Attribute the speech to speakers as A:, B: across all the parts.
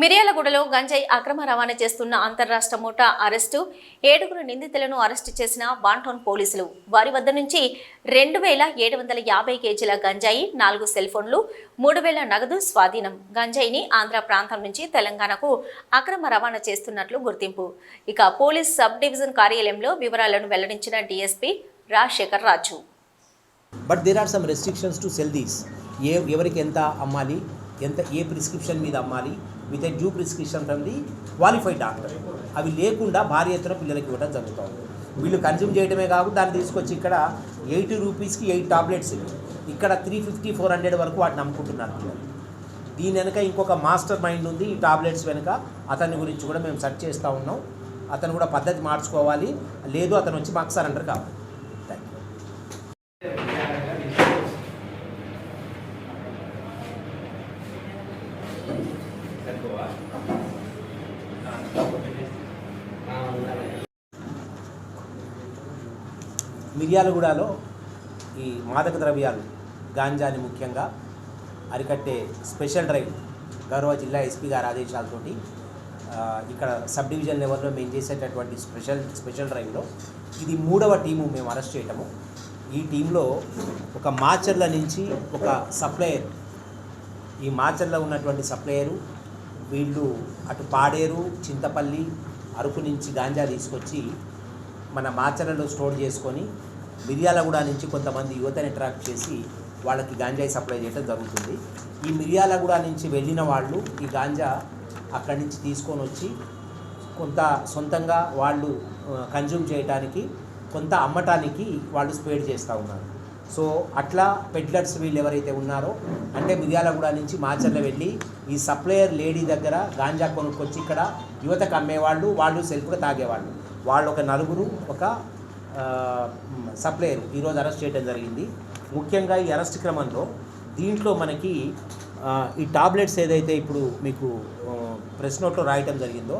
A: మిర్యాలగూడలో గంజాయి అక్రమ రవాణా చేస్తున్న అంతర్రాష్ట్ర ముఠా అరెస్టు. ఏడుగురు నిందితులను అరెస్టు చేసిన బాంటోన్ పోలీసులు. వారి వద్ద నుంచి రెండు వేల ఏడు వందల యాభై కేజీల గంజాయి నాలుగు సెల్ ఫోన్లు మూడు వేల నగదు స్వాధీనం. గంజాయిని ఆంధ్ర ప్రాంతం నుంచి తెలంగాణకు అక్రమ రవాణా చేస్తున్నట్లు గుర్తింపు. ఇక పోలీస్ సబ్ డివిజన్ కార్యాలయంలో వివరాలను వెల్లడించిన DSP Rajasekhar Raju.
B: But there are some restrictions to sell these ఏ ఎవరికి ఎంత అమ్మాలి? ఎంత ఏ ప్రిస్క్రిప్షన్ మీద అమ్మాలి? With a due prescription from the qualified doctor. అవి లేకుండా భారీ ఎత్తున పిల్లలకి ఇవ్వడం జరుగుతుంది. వీళ్ళు కన్జ్యూమ్ చేయడమే కాదు దాన్ని తీసుకొచ్చి ఇక్కడ ఎయిటీ రూపీస్కి ఎయిట్ టాబ్లెట్స్ ఇవి. ఇక్కడ త్రీ ఫిఫ్టీ ఫోర్ హండ్రెడ్ వరకు వాటిని అమ్ముకుంటున్నారు పిల్లలు. దీని వెనక ఇంకొక మాస్టర్ మైండ్ ఉంది. ఈ టాబ్లెట్స్ వెనుక అతని గురించి కూడా మేము సెర్చ్ చేస్తూ ఉన్నాం. అతను కూడా పద్ధతి మార్చుకోవాలి. లేదు అతను వచ్చి మాకు సరెండర్ కావాలి. మిర్యాలగూడలో ఈ మాదక ద్రవ్యాలు గాంజాని ముఖ్యంగా అరికట్టే స్పెషల్ డ్రైవ్ గౌరవ జిల్లా ఎస్పీ గారి ఆదేశాలతోటి ఇక్కడ సబ్ డివిజన్ లెవెల్లో మేము చేసేటటువంటి స్పెషల్ స్పెషల్ డ్రైవ్లో ఇది మూడవ టీము మేము అరెస్ట్ చేయటము. ఈ టీంలో ఒక మాచర్ల నుంచి ఒక సప్లయర్ ఈ మాచర్ల ఉన్నటువంటి సప్లయరు వీళ్ళు అటు పాడేరు చింతపల్లి అరకు నుంచి గాంజా తీసుకొచ్చి మన మాచర్లలో స్టోర్ చేసుకొని మిర్యాలగూడ నుంచి కొంతమంది యువతని ట్రాక్ చేసి వాళ్ళకి గాంజాయి సప్లై చేయడం జరుగుతుంది. ఈ మిర్యాలగూడ నుంచి వెళ్ళిన వాళ్ళు ఈ గాంజా అక్కడి నుంచి తీసుకొని వచ్చి కొంత సొంతంగా వాళ్ళు కన్జ్యూమ్ చేయడానికి కొంత అమ్మటానికి వాళ్ళు స్పేడ్ చేస్తూ ఉన్నారు. సో అట్లా పెడ్లర్స్ వీళ్ళు ఎవరైతే ఉన్నారో అంటే మిర్యాలగూడ నుంచి మాచర్ల వెళ్ళి ఈ సప్లయర్ లేడీ దగ్గర గాంజా కొనుక్కొచ్చి ఇక్కడ యువతకు అమ్మేవాళ్ళు వాళ్ళు సెల్ఫ్గా తాగేవాళ్ళు. వాళ్ళు ఒక నలుగురు ఒక సప్లయర్ ఈరోజు అరెస్ట్ చేయడం జరిగింది. ముఖ్యంగా ఈ అరెస్ట్ క్రమంలో దీంట్లో మనకి ఈ టాబ్లెట్స్ ఏదైతే ఇప్పుడు మీకు ప్రెస్ నోట్లో రాయటం జరిగిందో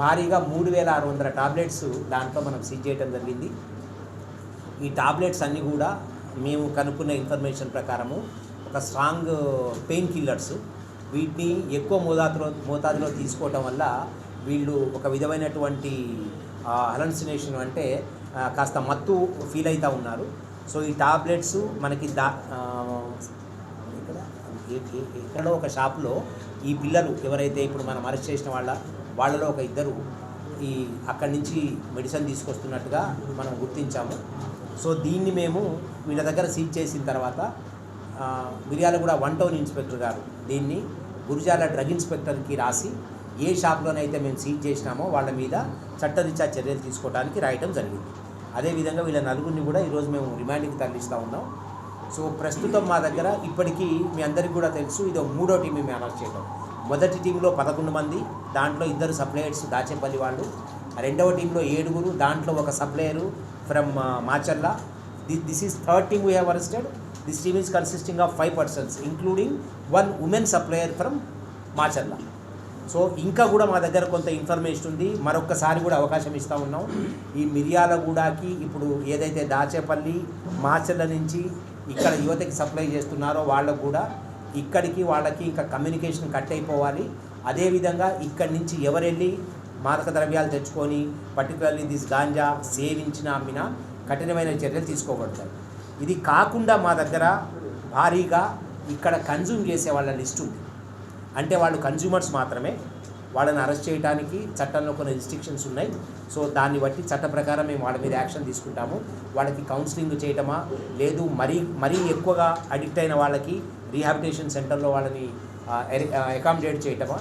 B: భారీగా మూడు వేల ఆరు వందల టాబ్లెట్స్ దాంట్లో మనం సీజ్ చేయడం జరిగింది. ఈ టాబ్లెట్స్ అన్నీ కూడా మేము కనుక్కున్న ఇన్ఫర్మేషన్ ప్రకారము ఒక స్ట్రాంగ్ పెయిన్ కిల్లర్స్ వీటిని ఎక్కువ మోతాదులో మోతాదులో తీసుకోవటం వల్ల వీళ్ళు ఒక విధమైనటువంటి హలన్సినేషన్ అంటే కాస్త మత్తు ఫీల్ అవుతూ ఉన్నారు. సో ఈ టాబ్లెట్స్ మనకి దా ఇక్కడ ఎక్కడో ఒక షాప్లో ఈ పిల్లలు ఎవరైతే ఇప్పుడు మనం అరెస్ట్ చేసిన వాళ్ళ వాళ్ళలో ఒక ఇద్దరు ఈ అక్కడి నుంచి మెడిసిన్ తీసుకొస్తున్నట్టుగా మనం గుర్తించాము. సో దీన్ని మేము వీళ్ళ దగ్గర సీజ్ చేసిన తర్వాత ఆ, మిర్యాలగూడ వన్ టౌన్ ఇన్స్పెక్టర్ గారు దీన్ని గురుజాల డ్రగ్ ఇన్స్పెక్టర్కి రాసి ఏ షాప్లోనైతే మేము సీజ్ చేసినామో వాళ్ళ మీద చట్టరీత్యా చర్యలు తీసుకోవడానికి రాయటం జరిగింది. అదేవిధంగా వీళ్ళ నలుగురిని కూడా ఈరోజు మేము రిమాండ్కి తరలిస్తూ ఉన్నాం. సో ప్రస్తుతం మా దగ్గర ఇప్పటికీ మీ అందరికీ కూడా తెలుసు ఇది మూడో టీం మేము అనౌన్స్ చేయడం మొదటి టీంలో పదకొండు మంది దాంట్లో ఇద్దరు సప్లయర్స్ దాచేపల్లి వాళ్ళు రెండవ టీంలో ఏడుగురు దాంట్లో ఒక supplier from Macherla this is third team we have arrested this team is consisting of five persons including one women supplier from Macherla so ఇంకా కూడా మా దగ్గర కొంత ఇన్ఫర్మేషన్ ఉంది. మరొక్కసారి కూడా అవకాశం ఇస్తూ ఉన్నాం. ఈ మిర్యాలగూడకి ఇప్పుడు ఏదైతే దాచేపల్లి మాచర్ల నుంచి ఇక్కడ యువతకి సప్లై చేస్తున్నారో వాళ్ళకు కూడా ఇక్కడికి వాళ్ళకి ఇంకా కమ్యూనికేషన్ కట్ అయిపోవాలి. అదేవిధంగా ఇక్కడి నుంచి ఎవరెళ్ళి మాదక ద్రవ్యాలు తెచ్చుకొని పర్టికులర్లీ దిస్ గాంజా సేవించిన అమ్మిన కఠినమైన చర్యలు తీసుకోబడతాయి. ఇది కాకుండా మా దగ్గర భారీగా ఇక్కడ కన్జ్యూమ్ చేసే వాళ్ళ లిస్ట్ ఉంది. అంటే వాళ్ళు కన్జ్యూమర్స్ మాత్రమే. వాళ్ళని అరెస్ట్ చేయడానికి చట్టంలో కొన్ని రిస్ట్రిక్షన్స్ ఉన్నాయి. సో దాన్ని బట్టి చట్ట ప్రకారం మేము వాళ్ళ మీద యాక్షన్ తీసుకుంటాము. వాళ్ళకి కౌన్సిలింగ్ చేయటమా? లేదు మరీ మరీ ఎక్కువగా అడిక్ట్ అయిన వాళ్ళకి రీహాబిటేషన్ సెంటర్లో వాళ్ళని అకామిడేట్ చేయటమా?